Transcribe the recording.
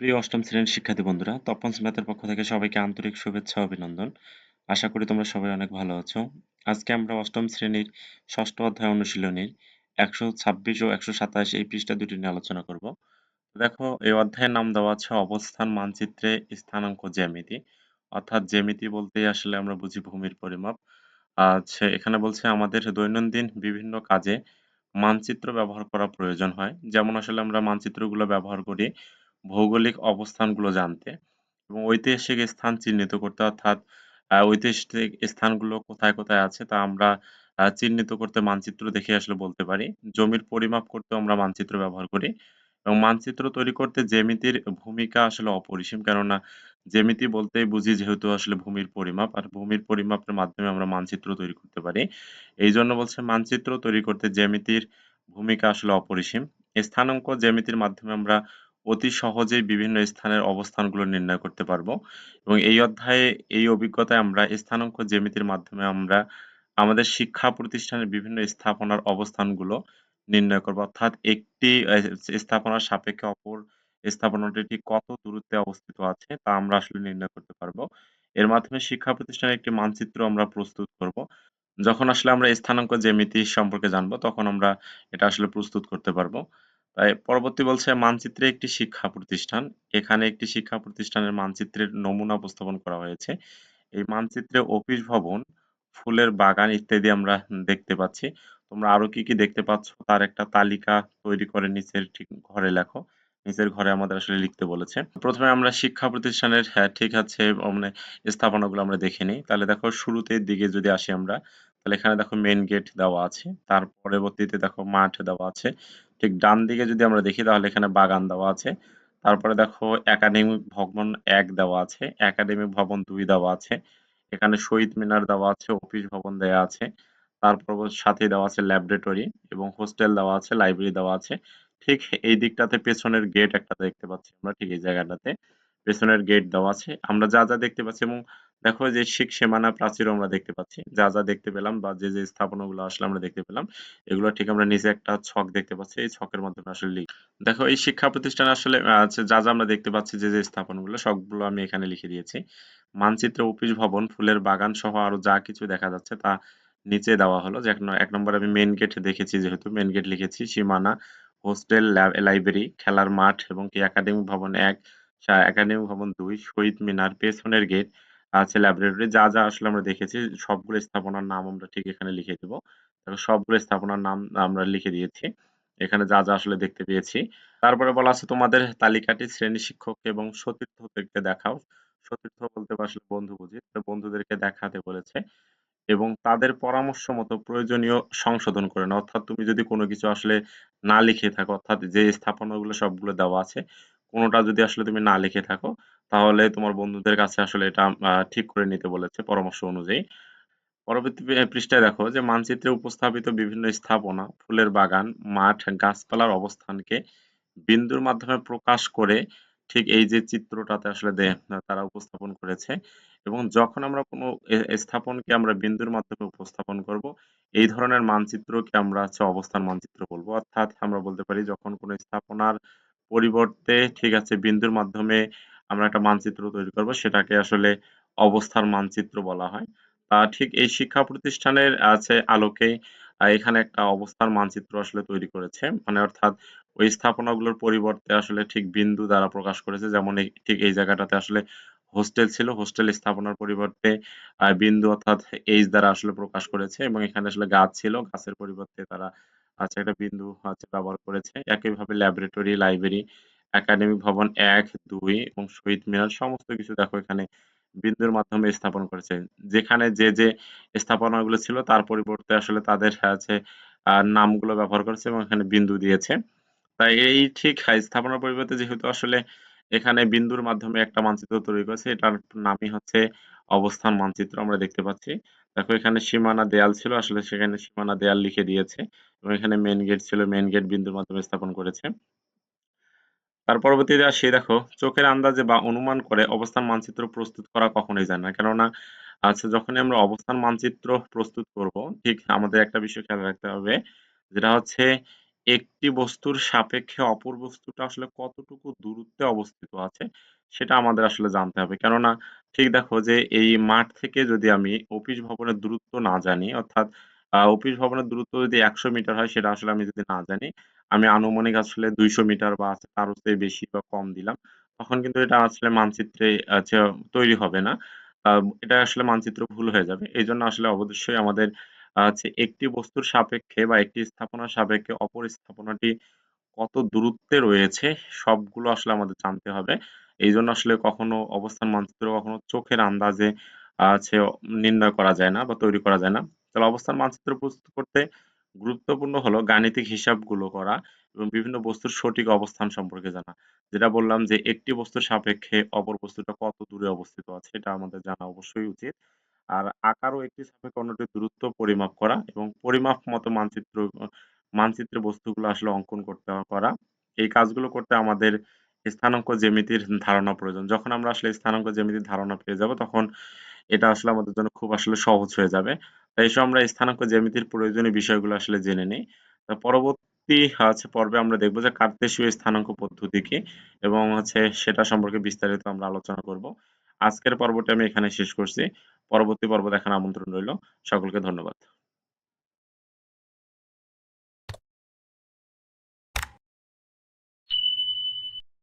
প্রিয় অষ্টম শ্রেণির শিক্ষার্থী বন্ধুরা, তপন ম্যাথের পক্ষ থেকে সবাইকে আন্তরিক শুভেচ্ছা, অভিনন্দন। আশা করি তোমরা সবাই অনেক ভালো আছো। আজকে আমরা অষ্টম শ্রেণির ষষ্ঠ অধ্যায় অনুশীলনীর একশো ছাব্বিশ ও একশো সাতাশ এই পৃষ্ঠা দুটি নিয়ে আলোচনা করব। দেখো, এই অধ্যায়ের নাম দেওয়া আছে অবস্থান, মানচিত্রে স্থানাঙ্ক, জ্যামিতি। অর্থাৎ জ্যামিতি বলতেই আসলে আমরা বুঝি ভূমির পরিমাপ। আচ্ছা এখানে বলছে, আমাদের দৈনন্দিন বিভিন্ন কাজে মানচিত্র ব্যবহার করা প্রয়োজন হয়। যেমন আসলে আমরা মানচিত্রগুলো ব্যবহার করি ভৌগোলিক অবস্থানগুলো জানতে এবং ঐতিহাসিক স্থান চিহ্নিত করতে অর্থাৎ ঐতিহাসিক স্থানগুলো কোথায় কোথায় আছে তা আমরা চিহ্নিত করতে মানচিত্র দেখে আসলে বলতে পারি। জমির পরিমাপ করতেও আমরা মানচিত্র ব্যবহার করি এবং মানচিত্র তৈরি করতে জ্যামিতির ভূমিকা আসলে অপরিসীম কেননা জ্যামিতি বলতেই বুঝি যেহেতু আসলে ভূমির পরিমাপ আর ভূমির পরিমাপের মাধ্যমে আমরা মানচিত্র তৈরি করতে পারি। এই জন্য বলছে মানচিত্র তৈরি করতে জ্যামিতির ভূমিকা আসলে অপরিসীম। স্থানাঙ্ক জ্যামিতির মাধ্যমে আমরা অতি সহজেই বিভিন্ন স্থানের অবস্থানগুলো নির্ণয় করতে পারব। এবং এই অধ্যায়ে, এই অভিজ্ঞতায় আমরা স্থানাঙ্ক জ্যামিতির মাধ্যমে আমরা আমাদের শিক্ষা প্রতিষ্ঠানের বিভিন্ন স্থাপনার অবস্থানগুলো নির্ণয় করব। অর্থাৎ একটি স্থাপনার সাপেক্ষে অপর স্থাপনাটি ঠিক কত দূরত্বে অবস্থিত আছে তা আমরা আসলে নির্ণয় করতে পারব। এর মাধ্যমে শিক্ষা প্রতিষ্ঠানের একটি মানচিত্র আমরা প্রস্তুত করব। যখন আসলে আমরা স্থানাঙ্ক জ্যামিতি সম্পর্কে জানব, তখন আমরা এটা আসলে প্রস্তুত করতে পারব। তাই পরবর্তী বলছে মানচিত্রে একটি শিক্ষা প্রতিষ্ঠান। এখানে একটি শিক্ষা প্রতিষ্ঠানের মানচিত্রের নমুনা উপস্থাপন করা হয়েছে। এই মানচিত্রে অফিস ভবন, ফুলের বাগান ইত্যাদি আমরা দেখতে পাচ্ছি। তোমরা আরও কি কি দেখতে পাচ্ছ তার একটা তালিকা তৈরি করে নিচের ঠিক ঘরে লেখো। নিচের ঘরে আমাদের আসলে লিখতে বলেছে। প্রথমে আমরা শিক্ষা প্রতিষ্ঠানের হ্যাঁ ঠিক আছে মানে স্থাপনাগুলো আমরা দেখে নিই। তাহলে দেখো শুরুতে দিকে যদি আসি আমরা, তাহলে এখানে দেখো মেন গেট দেওয়া আছে। তার পরবর্তীতে দেখো মাঠ দেওয়া আছে। ঠিক ডান দিকে যদি আমরা দেখি, তাহলে এখানে বাগান দেওয়া আছে। তারপরে দেখো একাডেমিক ভবন এক দেওয়া আছে একাডেমিক ভবন দুই দেওয়া আছে, এখানে শহীদ মিনার দেওয়া আছে, অফিস ভবন দেওয়া আছে, তারপর সাথে দেওয়া আছে ল্যাবরেটরি এবং হোস্টেল দেওয়া আছে, লাইব্রেরি দেওয়া আছে। ঠিক এই দিকটাতে পেছনের গেট একটা দেখতে পাচ্ছি আমরা, ঠিক এই জায়গাটাতে। পেছনের গেট দেওয়া আছে। আমরা যা যা দেখতে পাচ্ছি এবং দেখো যে শিখ সীমানা প্রাচীর আমরা দেখতে পাচ্ছি। যা যা দেখতে পেলাম বা যে যে স্থাপনাগুলো আসলে আমরা দেখতে পেলাম, এগুলো ঠিক আমরা নিচে একটা ছক দেখতে পাচ্ছি। এই ছকের মাধ্যমে আসলে লিখ। দেখো, এই শিক্ষা প্রতিষ্ঠান আসলে যা যা আমরা দেখতে পাচ্ছি, যে যে স্থাপনাগুলো, সবগুলো আমি এখানে লিখে দিয়েছি। মানচিত্র, অফিস ভবন, ফুলের বাগান সহ আরও যা কিছু দেখা যাচ্ছে তা নিচে দেওয়া হলো। যে এক নম্বর আমি মেন গেট দেখেছি যেহেতু মেন গেট লিখেছি, সীমানা হোস্টেল লাইব্রেরি খেলার মাঠ এবং একাডেমিক ভবন এক একাডেমিক ভবন দুই, শহীদ মিনার পেছনের গেট আছে ল্যাবরেটরি যা যা আসলে আমরা দেখেছি, সবগুলো স্থাপনার নাম আমরা ঠিক এখানে লিখে দেবো। সবগুলো স্থাপনার নাম আমরা লিখে দিয়েছি। এখানে যা যা আসলে দেখতে পেয়েছি। তারপরে বলা আছে, তোমাদের তালিকাটি শ্রেণি শিক্ষক এবং সতীর্থদেরকে দেখাও। সতীর্থ বলতে আসলে বন্ধু বুঝি। বন্ধুদেরকে দেখাতে বলেছে এবং তাদের পরামর্শ মতো প্রয়োজনীয় সংশোধন করে না অর্থাৎ তুমি যদি কোনো কিছু আসলে না লিখে থাকো, অর্থাৎ যে স্থাপনাগুলো সবগুলো দেওয়া আছে, কোনোটা যদি আসলে তুমি না লিখে থাকো তাহলে তোমার বন্ধুদের কাছে আসলে এটা ঠিক করে নিতে বলেছে পরামর্শ অনুযায়ী। পরবর্তী পৃষ্ঠায় দেখো যে মানচিত্রে উপস্থাপিত বিভিন্ন স্থাপনা, ফুলের বাগান, মাঠ, গাছপালার অবস্থানকে বিন্দুর মাধ্যমে প্রকাশ করে ঠিক এই যে চিত্রটাতে আসলে তারা উপস্থাপন করেছে এবং যখন আমরা কোনো স্থাপনকে আমরা বিন্দুর মাধ্যমে উপস্থাপন করব, এই ধরনের মানচিত্রকে আমরা হচ্ছে অবস্থান মানচিত্র বলব। অর্থাৎ আমরা বলতে পারি যখন কোনো স্থাপনার পরিবর্তে ঠিক আছে বিন্দুর মাধ্যমে আমরা একটা মানচিত্র তৈরি করব, সেটাকে আসলে অবস্থার মানচিত্র বলা হয়। ঠিক এই শিক্ষা প্রতিষ্ঠানের আছে আলোকে এখানে একটা অবস্থার মানচিত্র আসলে তৈরি করেছে। মানে অর্থাৎ ওই স্থাপনাগুলোর পরিবর্তে আসলে ঠিক বিন্দু দ্বারা প্রকাশ করেছে। যেমন ঠিক এই জায়গাটাতে আসলে হোস্টেল ছিল, হোস্টেল স্থাপনার পরিবর্তে বিন্দু অর্থাৎ এইচ দ্বারা আসলে প্রকাশ করেছে এবং এখানে আসলে গাছ ছিল। গাছের পরিবর্তে তারা আচ্ছা একটা বিন্দু হচ্ছে ব্যবহার করেছে। একইভাবে ল্যাবরেটরি লাইব্রেরি একাডেমিক ভবন এক, দুই এবং শহীদ মিনার সমস্ত কিছু দেখো এখানে বিন্দুর মাধ্যমে স্থাপন করেছে। যেখানে যে যে স্থাপনাগুলো ছিল তার পরিবর্তে আসলে তাদের আছে নামগুলো ব্যবহার করেছে এবং এখানে বিন্দু দিয়েছে। তাই এই ঠিক স্থাপনার পরিবর্তে যেহেতু আসলে এখানে বিন্দুর মাধ্যমে একটা মানচিত্র তৈরি করেছে, এটার নামই হচ্ছে অবস্থান মানচিত্র আমরা দেখতে পাচ্ছি। দেখো এখানে সীমানা দেয়াল ছিল, আসলে সেখানে সীমানা দেয়াল লিখে দিয়েছে এবং এখানে মেন গেট ছিল মেন গেট বিন্দুর মাধ্যমে স্থাপন করেছে। তার পরবর্তীতে আসি দেখো চোখের আন্দাজে বা অনুমান করে অবস্থান মানচিত্র প্রস্তুত করা কখনোই যায় না কেননা আচ্ছা যখনই আমরা অবস্থান মানচিত্র প্রস্তুত করব ঠিক আমাদের একটা বিষয় খেয়াল রাখতে হবে যেটা হচ্ছে একটি বস্তুর সাপেক্ষে অপর বস্তুটা আসলে কতটুকু দূরত্বে অবস্থিত আছে, সেটা আমাদের আসলে জানতে হবে। কেননা ঠিক দেখো যে এই মাঠ থেকে যদি আমি অফিস ভবনের দূরত্ব না জানি, অর্থাৎ অফিস ভবনের দূরত্ব যদি ১০০ মিটার হয় সেটা আসলে আমি যদি না জানি, আমি আনুমানিক আসলে ২০০ মিটার বা তারও বেশি বা কম দিলাম। তখন কিন্তু এটা আসলে মানচিত্রে আচ্ছা তৈরি হবে না। এটা আসলে মানচিত্র ভুল হয়ে যাবে। এজন্য আসলে অবশ্যই আমাদের আ হচ্ছে একটি বস্তুর সাপেক্ষে বা একটি স্থাপনার সাপেক্ষে অপর স্থাপনাটি কত দূরত্বে রয়েছে সবগুলো আসলে আমাদের জানতে হবে। এই জন্য আসলে কখনো অবস্থান মানচিত্র কখনো চোখের আন্দাজে আ হচ্ছে নির্ণয় করা যায় না বা তৈরি করা যায় না। তাহলে অবস্থান মানচিত্র প্রস্তুত করতে গুরুত্বপূর্ণ হলো গাণিতিক হিসাবগুলো করা এবং বিভিন্ন বস্তুর সঠিক অবস্থান সম্পর্কে জানা। যেটা বললাম যে একটি বস্তুর সাপেক্ষে অপর বস্তুটা কত দূরে অবস্থিত আছে, এটা আমাদের জানা অবশ্যই উচিত। আর আকার ও একটি সাপেক্ষে অন্যটির দূরত্ব পরিমাপ করা এবং পরিমাপ মতো মানচিত্র, মানচিত্রে বস্তুগুলো আসলে অঙ্কন করতে করা। এই কাজগুলো করতে আমাদের স্থানাঙ্ক জ্যামিতির ধারণা প্রয়োজন। যখন আমরা আসলে স্থানাঙ্ক জ্যামিতির ধারণা পেয়ে যাব, তখন এটা আসলে আমাদের জন্য খুব আসলে সহজ হয়ে যাবে। তাই আমরা স্থানাঙ্ক জ্যামিতির প্রয়োজনীয় বিষয়গুলো আসলে জেনে নিই তো পরবর্তী হচ্ছে পর্বে আমরা দেখব যে কার্তেশীয় স্থানাঙ্ক পদ্ধতি কি এবং হচ্ছে সেটা সম্পর্কে বিস্তারিত আমরা আলোচনা করব। আজকের পর্বটি আমি এখানে শেষ করছি। পরবর্তী পর্ব দেখার আমন্ত্রণ রইল সকলকে ধন্যবাদ।